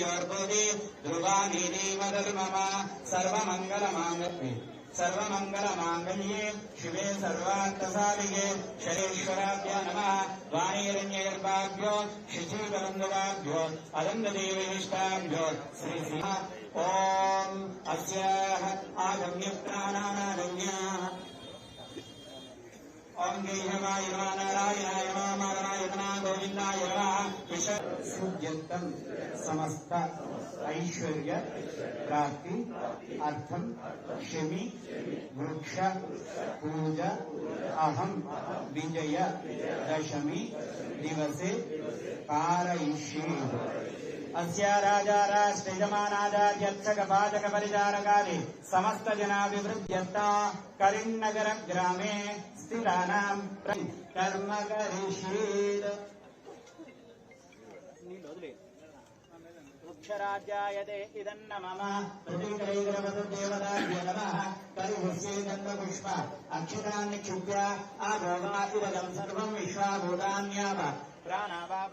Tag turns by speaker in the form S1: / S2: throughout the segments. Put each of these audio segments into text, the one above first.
S1: யோர்பதி துர்வாமீதி மதர்மம சர்வமங்கல மாங்கல்யே சர்வமங்கல மாங்கல்யே சிவே சர்வாந்தசாலிகே ஷரேஸ்வராபிய நம வாணிரண்யகர்பாபியோ ஷிசீகரந்தவாபியோ அலந்ததேவிஷ்டாபியோ ஸ்ரீ சிவா ஓம் அஸ்யாஹ ஆகம்ய பிராணானானம்யா ஓம் ஜெய்ஹவாயுவா सुज्यंतम समस्त ऐश्वर्य, प्राप्ति अर्थम शमी वृक्ष, पूजा अहम विजय, दशमी, दिवसे, पारयिष्ये। अस्या राजा राष्ट्रयजमानाचार्यक्षकपादकपरिचारकाले समस्तजनाभिवृद्ध्यर्था करिन्नगरग्रामे स्थिराणाम् कर्म करिष्येत् मुक्षराजायते इदन्न मम। प्रतिकैरवतुदेवताभ्य नमः। परिभुष्येदन्तपुष्प अक्षतानि क्षुद्रा आभोगादिवदं सर्वं विश्वाभूतान्याव प्राणावाप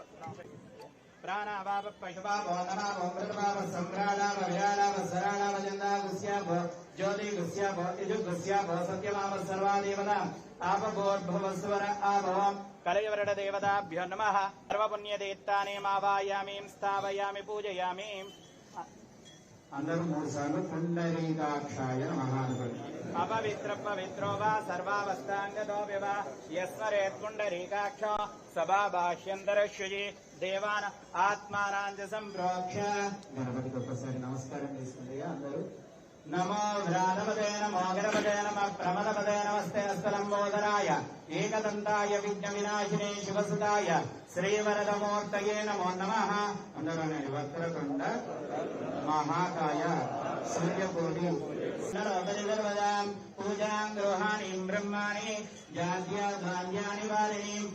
S1: सर्वा देवताम् आपभोद्भवस्वर आभवम् कलयवरड देवताभ्यो नमः सर्वपुण्यदेत्तानेमावायामीं स्थापयामि पूजयामि
S2: అందరూ మూడు సార్లు పుండరీకాక్షాయ నమః అనుకోండి
S1: अपवित्र पवित्रो वा सर्वावस्थाङ्गतो विवा यस्मरेत् पुण्डरीकाक्षो सभाभाष्यन्तरश्वजि देवान् आत्मानां च सम्प्रोक्ष्य
S2: గణపతికి ఒక్కసారి నమస్కారం చేసుకోండి అందరూ
S1: नमो भ्रातपदे नमो गणपदे नमः प्रमदपदे नमस्ते हस्तलम्बोदराय एकदन्ताय विघ्नविनाशिने शिवसुताय श्रीवरदमूर्तये नमो नमः
S2: वक्रतुण्ड महाकाय सूर्यकोटि
S1: सर्वपरिगर्वदाम् पूजाम् गृहाणीम् ब्रह्माणि जात्या धान्यानि वारिणीम्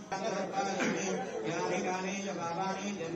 S1: यानि कानि च भावानि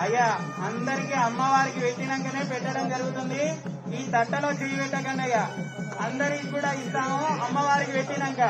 S1: అయ్యా అందరికి అమ్మవారికి పెట్టినాకనే పెట్టడం జరుగుతుంది. ఈ తట్టలో చేయి పెట్టకండి అయ్యా. అందరికి కూడా ఇస్తాము అమ్మవారికి పెట్టినాక.